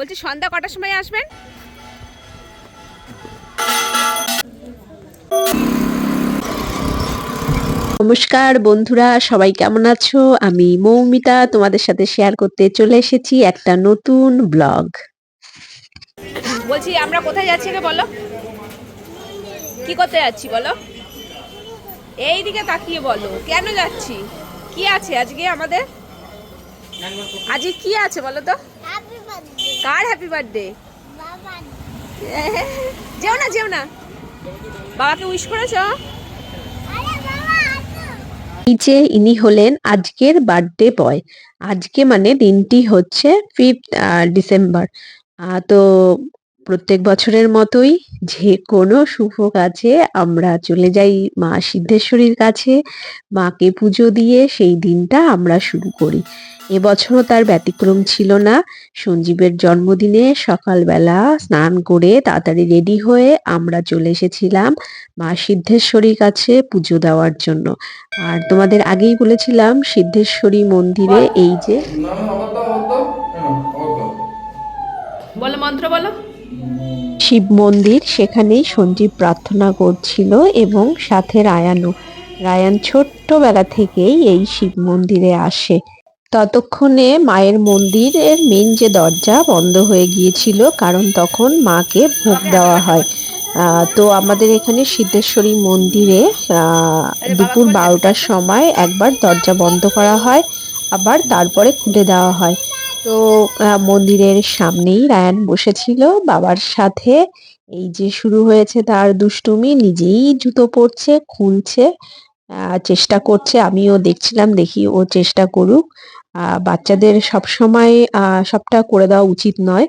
বলছি সন্ধ্যা কটার সময় আসবেন? নমস্কার বন্ধুরা সবাই কেমন আছো? আমি মৌমিতা তোমাদের সাথে শেয়ার করতে চলে এসেছি একটা নতুন ব্লগ বলছি আমরা কোথায় যাচ্ছি রে বলো? কি করতে যাচ্ছি বলো? এই দিকে তাকিয়ে বলো কেন যাচ্ছি? কি আছে আজকে আমাদের? আজকে কি আছে বলো তো? কার হ্যাপি বার্থডে যেও না যেও না। বাবাকে উইশ করেছ? নিচে এই যে ইনি হলেন আজকের বার্থডে বয় আজকে মানে দিনটি হচ্ছে ফিফথ ডিসেম্বর তো প্রত্যেক বছরের মতোই যে কোনো শুভ কাজে আমরা চলে যাই মা সিদ্ধেশ্বরীর কাছে। মাকে পুজো দিয়ে সেই দিনটা আমরা শুরু করি। এবছরও তার ব্যতিক্রম ছিল না। সঞ্জীবের জন্মদিনে সকালবেলা স্নান করে তাড়াতাড়ি রেডি হয়ে আমরা চলে এসেছিলাম মা সিদ্ধেশ্বরীর কাছে পুজো দেওয়ার জন্য। আর তোমাদের আগেই বলেছিলাম সিদ্ধেশ্বরী মন্দিরে এই যে বলো মন্ত্র বলো। শিব মন্দির, সেখানেই সঞ্জীব প্রার্থনা করছিল এবং সাথে রায়ানও রায়ান ছোট্টবেলা থেকেই এই শিব মন্দিরে আসে। ততক্ষণে মায়ের মন্দিরের মেন যে দরজা বন্ধ হয়ে গিয়েছিল, কারণ তখন মাকে ভোগ দেওয়া হয়। তো আমাদের এখানে সিদ্ধেশ্বরী মন্দিরে দুপুর বারোটার সময় একবার দরজা বন্ধ করা হয়, আবার তারপরে খুলে দেওয়া হয়। তো মন্দিরের সামনেই রায়ান বসেছিল। বাবার সাথে এই যে শুরু হয়েছে তার দুষ্টুমি, নিজেই জুতো পরছে, খুলছে চেষ্টা করছে। আমিও দেখছিলাম, দেখি ও চেষ্টা করুক। বাচ্চাদের সব সময় সবটা করে দেওয়া উচিত নয়।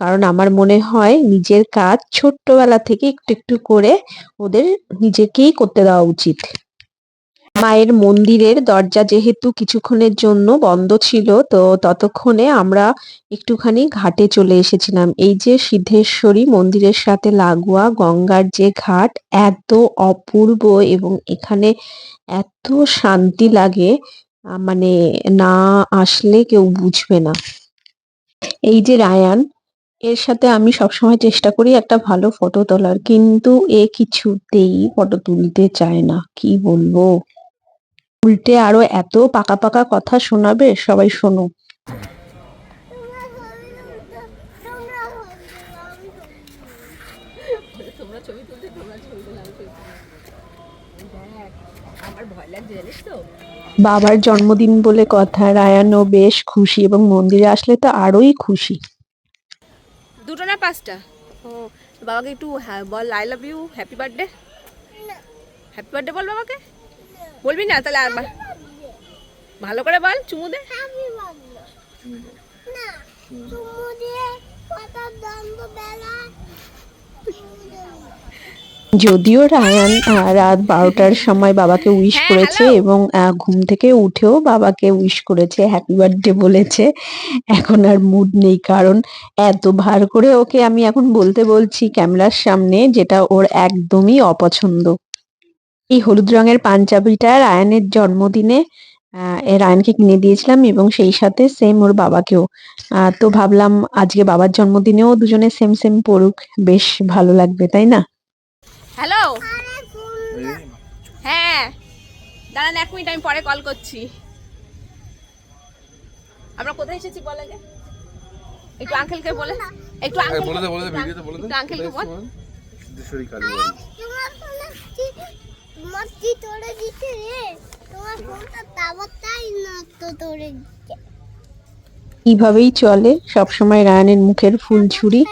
কারণ আমার মনে হয় নিজের কাজ ছোট্টবেলা থেকে একটু একটু করে ওদের নিজেকেই করতে দেওয়া উচিত। মায়ের মন্দিরের দরজা যেহেতু কিছুক্ষণের জন্য বন্ধ ছিল, তো ততক্ষণে আমরা একটুখানি ঘাটে চলে এসেছিলাম। এই যে সিদ্ধেশ্বরী মন্দিরের সাথে লাগোয়া গঙ্গার যে ঘাট, এত অপূর্ব এবং এখানে এত শান্তি লাগে মানে না আসলে কেউ বুঝবে না। এই যে রায়ান, এর সাথে আমি সবসময় চেষ্টা করি একটা ভালো ফটো তোলার, কিন্তু এ কিছুতেই ফটো তুলতে চায় না। কি বলব? উল্টে আরও এত পাকা পাকা কথা শোনাবে? সবাই শোনো। বাবার জন্মদিন বলে কথা রায়ানও বেশ খুশি এবং মন্দিরে আসলে তো আরোই খুশি। দুটো না পাঁচটা? ও বাবাকে একটু হ্যাঁ বল I love you happy birthday happy birthday বল বাবাকে। বলবি না তাহলে আর ভালো করে বল চুমু দে। হ্যাপি বার্থডে না চুমু দিয়ে কথা দন্দ বেলা যদিও রায়ান রাত বারোটার সময় বাবাকে উইশ হ্যাঁ, করেছে এবং ঘুম থেকে উঠেও বাবাকে উইশ করেছে হ্যাপি বার্থডে বলেছে। এখন আর মুড নেই কারণ এত ভার করে ওকে আমি এখন বলতে বলছি ক্যামেরার সামনে যেটা ওর একদমই অপছন্দ। এই হলুদ রঙের পাঞ্জাবিটা রায়ানের জন্মদিনে রায়ানকে কিনে দিয়েছিলাম এবং সেই সাথে সেম ওর বাবাকেও। আহ, তো ভাবলাম আজকে বাবার জন্মদিনেও দুজনে সেম সেম পড়ুক বেশ ভালো লাগবে তাই না? হ্যালো হ্যাঁ। দাঁড়ান এক মিনিট আমি পরে কল করছি। আমরা কোথায় এসেছি বল আগে। একটু আঙ্কেলকে বলে একটু হ্যাঁ, আঙ্কেল বলে দে বলে দে ভিডিওতে বলে দে। একটু আঙ্কেলকে বল কি তোরে দিতে রে। তোমার ফোনটা তাবতাই না তো এইভাবেই চলে সবসময় রায়ানের মুখের ফুল ঝুড়ি।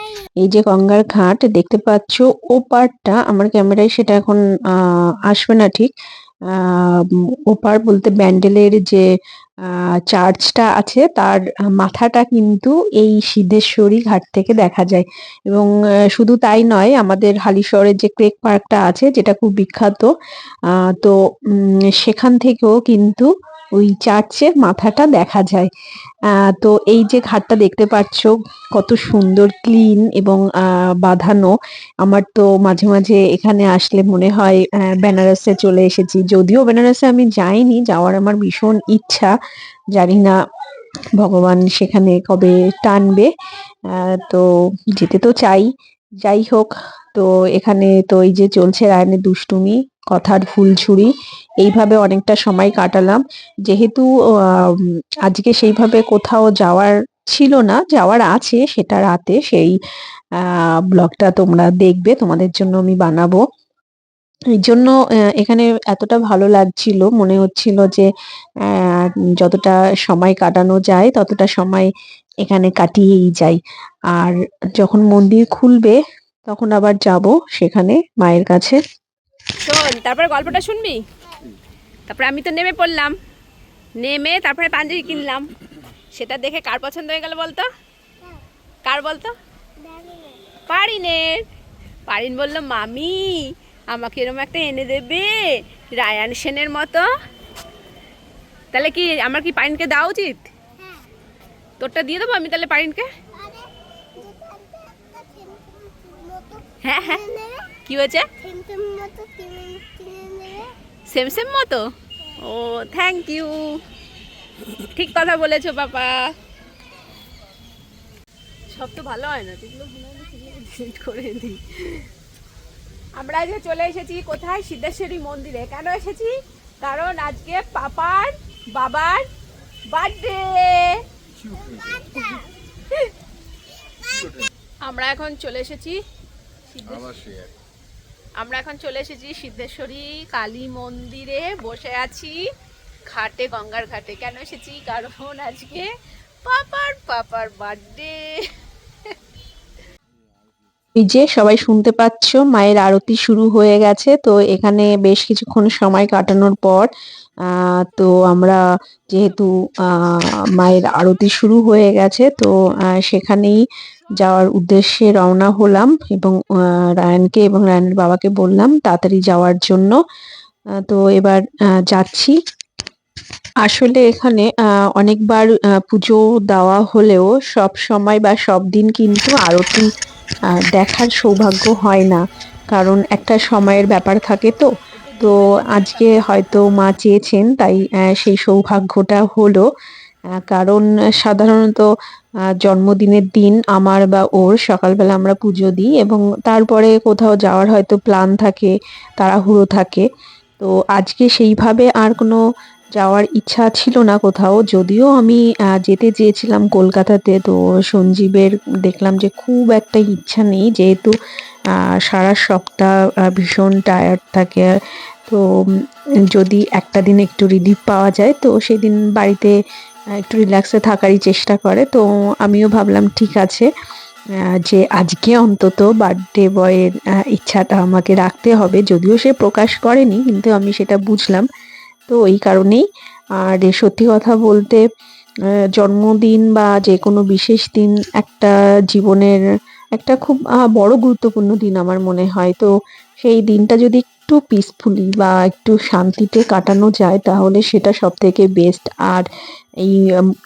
এই যে গঙ্গার ঘাট, দেখতে পাচ্ছ ও পারটা আমার ক্যামেরায় সেটা এখন আসবে না ঠিক। ওপার বলতে ব্যান্ডেলের যে চার্চটা আছে, তার মাথাটা কিন্তু এই সিদ্ধেশ্বরী ঘাট থেকে দেখা যায়। এবং শুধু তাই নয়, আমাদের হালিশহরের যে ক্রেক পার্কটা আছে, যেটা খুব বিখ্যাত তো সেখান থেকেও কিন্তু ওই চার্চের মাথাটা দেখা যায়। তো এই যে ঘাটটা দেখতে পাচ্ছ, কত সুন্দর, ক্লিন এবং বাঁধানো। আমার তো মাঝে মাঝে এখানে আসলে মনে হয় বেনারসে চলে এসেছি। যদিও বেনারসে আমি যাইনি, যাওয়ার আমার ভীষণ ইচ্ছা। জানি না ভগবান সেখানে কবে টানবে। তো যেতে তো চাই। যাই হোক, তো এখানে তো এই যে চলছে রায়নের দুষ্টুমি। কথার ফুলছুরি এইভাবে অনেকটা সময় কাটালাম। যেহেতু আজকে সেইভাবে কোথাও যাওয়ার ছিল না, যাওয়ার আছে সেটা রাতে, সেই ব্লগটা তোমরা দেখবে, তোমাদের জন্য আমি বানাবো। এই জন্য এখানে এতটা ভালো লাগছিল, মনে হচ্ছিল যে যতটা সময় কাটানো যায়, ততটা সময় এখানে কাটিয়েই যাই। আর যখন মন্দির খুলবে, তখন আবার যাব সেখানে মায়ের কাছে। শোন তারপরে গল্পটা শুনবি? তারপরে আমি তো নেমে পড়লাম। নেমে তারপরে পাঞ্জাবি কিনলাম। সেটা দেখে কার পছন্দ হয়ে গেল বলতো? কার বলতো? পারিনের। পারিন বলল মামি আমাকে এরকম একটা এনে দেবে রায়ান সেনের মতো? তাহলে কি আমার কি পারিনকে দেওয়া উচিত? তোরটা দিয়ে দেবো আমি তাহলে পারিনকে? হ্যাঁ হ্যাঁ। কি হয়েছে? সেম সেম মতো? ও থ্যাংক ইউ ঠিক কথা বলেছ বাবা সব তো ভালো হয় না করে দিই। আমরা আজকে চলে এসেছি কোথায়? সিদ্ধেশ্বরী মন্দিরে। কেন এসেছি? কারণ আজকে পাপার বাবার বার্থডে আমরা এখন চলে এসেছি সিদ্ধেশ্বরী। আমরা এখন চলে এসেছি সিদ্ধেশ্বরী কালী মন্দিরে। বসে আছি ঘাটে, গঙ্গার ঘাটে। কেন এসেছি? কারণ আজকে পাপার পাপার বার্থডে এই যে সবাই শুনতে পাচ্ছ, মায়ের আরতি শুরু হয়ে গেছে। তো এখানে বেশ কিছুক্ষণ সময় কাটানোর পর তো আমরা যেহেতু মায়ের আরতি শুরু হয়ে গেছে, তো সেখানেই যাওয়ার উদ্দেশ্যে রওনা হলাম এবং রায়ানকে এবং রায়ানের বাবাকে বললাম তাড়াতাড়ি যাওয়ার জন্য। তো এবার যাচ্ছি। আসলে এখানে অনেকবার পুজো দেওয়া হলেও সব সময় বা সব দিন কিন্তু আরতি দেখার সৌভাগ্য হয় না। কারণ একটা সময়ের ব্যাপার থাকে তো। তো আজকে হয়তো মা চেয়েছেন, তাই সেই সৌভাগ্যটা হলো। কারণ সাধারণত জন্মদিনের দিন আমার বা ওর সকালবেলা আমরা পুজো দিই এবং তারপরে কোথাও যাওয়ার হয়তো প্ল্যান থাকে, তাড়াহুড়ো থাকে। তো আজকে সেইভাবে আর কোনো যাওয়ার ইচ্ছা ছিল না কোথাও। যদিও আমি যেতে চেয়েছিলাম কলকাতাতে, তো সঞ্জীবের দেখলাম যে খুব একটা ইচ্ছা নেই। যেহেতু সারা সপ্তাহ ভীষণ টায়ার্ড থাকে। তো যদি একটা দিন একটু রিলিফ পাওয়া যায়, তো সেদিন বাড়িতে একটু রিল্যাক্সে থাকারই চেষ্টা করে। তো আমিও ভাবলাম, ঠিক আছে যে আজকে অন্তত বার্থডে বয়ের ইচ্ছাটা আমাকে রাখতে হবে। যদিও সে প্রকাশ করেনি, কিন্তু আমি সেটা বুঝলাম। তো এই কারণেই, আর সত্যি কথা বলতে জন্মদিন বা যে কোনো বিশেষ দিন একটা জীবনের একটা খুব বড় গুরুত্বপূর্ণ দিন আমার মনে হয়। তো সেই দিনটা যদি একটু পিসফুলি বা একটু শান্তিতে কাটানো যায়, তাহলে সেটা সব থেকে বেস্ট আর এই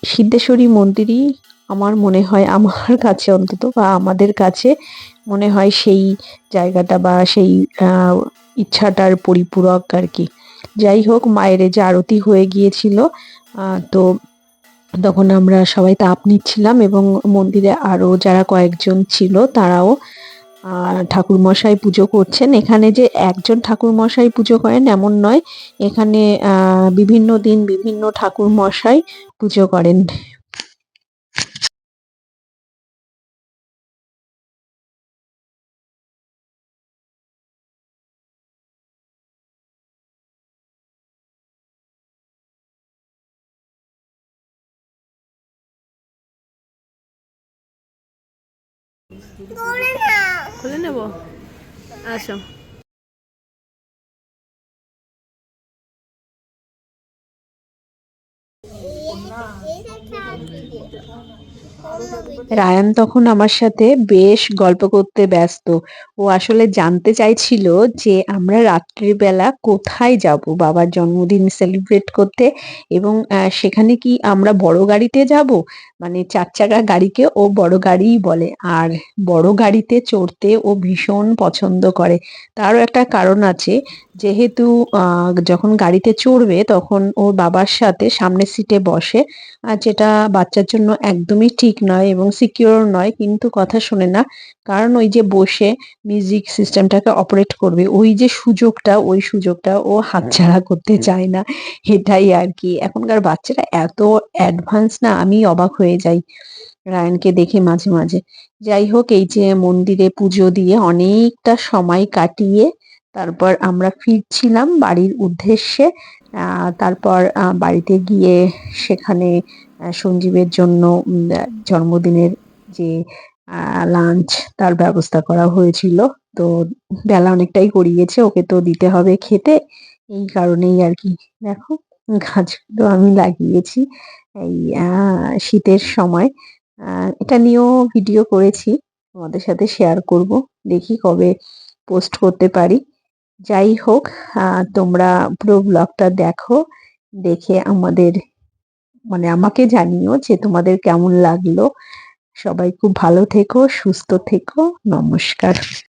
সিদ্ধেশ্বরী মন্দিরই আমার মনে হয় আমার কাছে অন্তত বা আমাদের কাছে মনে হয় সেই জায়গাটা বা সেই ইচ্ছাটার পরিপূরক আর কি। যাই হোক, মায়ের যে আরতি হয়ে গিয়েছিল তো তখন আমরা সবাই তাপ নিচ্ছিলাম এবং মন্দিরে আরও যারা কয়েকজন ছিল তারাও ঠাকুর মশাই পুজো করছেন। এখানে যে একজন ঠাকুর মশাই পুজো করেন এমন নয়, এখানে বিভিন্ন দিন বিভিন্ন ঠাকুর মশাই পুজো করেন। করে না। খুলে নেব? আসো। রায়ান তখন আমার সাথে বেশ গল্প করতে ব্যস্ত। ও আসলে জানতে চাইছিল যে আমরা রাত্রির বেলা কোথায় যাব, বাবার জন্মদিন সেলিব্রেট করতে, এবং সেখানে কি আমরা বড় গাড়িতে যাব? মানে চার চাকা গাড়িকে ও বড় গাড়িই বলে। আর বড় গাড়িতে চড়তে ও ভীষণ পছন্দ করে। তারও একটা কারণ আছে যেহেতু যখন গাড়িতে চড়বে তখন ওর বাবার সাথে সামনের সিটে বসে। আর যেটা বাচ্চার জন্য একদমই ঠিক নয় এবং সিকিউর নয় কিন্তু কথা শোনে না। কারণ ওই যে বসে মিউজিক সিস্টেমটাকে অপারেট করবে ওই যে সুযোগটা ওই সুযোগটা ও হাতছাড়া করতে চায় না। এটাই আর কি। এখনকার বাচ্চারা এত অ্যাডভান্স না আমি অবাক হয়ে যাই। রায়ানকে দেখে মাঝে মাঝে। যাই হোক, এই যে মন্দিরে পুজো দিয়ে অনেকটা সময় কাটিয়ে তারপর আমরা ফিরছিলাম বাড়ির উদ্দেশ্যে। তারপর বাড়িতে গিয়ে সেখানে সঞ্জীবের জন্য জন্মদিনের যে লাঞ্চ তার ব্যবস্থা করা হয়েছিল। তো বেলা অনেকটাই গড়িয়েছে, ওকে তো দিতে হবে খেতে। এই কারণেই আর কি। দেখো। গাছগুলো আমি লাগিয়েছি এই শীতের সময়। এটা নিয়েও ভিডিও করেছি, তোমাদের সাথে শেয়ার করব, দেখি কবে পোস্ট করতে পারি। যাই হোক তোমরা পুরো ব্লগটা দেখো, দেখে আমাদের মানে আমাকে জানিও যে তোমাদের কেমন লাগল। সবাই খুব ভালো থেকো, সুস্থ থেকো, নমস্কার।